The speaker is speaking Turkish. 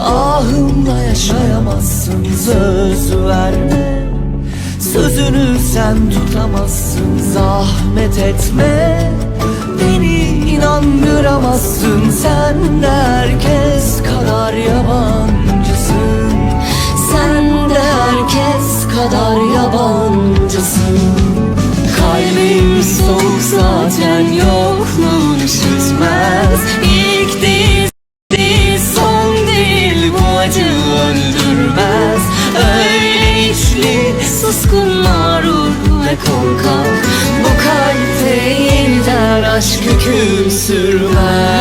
Ahımla yaşayamazsın Söz verme. Sözünü sen tutamazsın Zahmet etme. Beni inandıramazsın Sen de herkes kadar yabancısın. Sen de herkes kadar üzerime Bu kalpte yeniden aşk hüküm sürmez.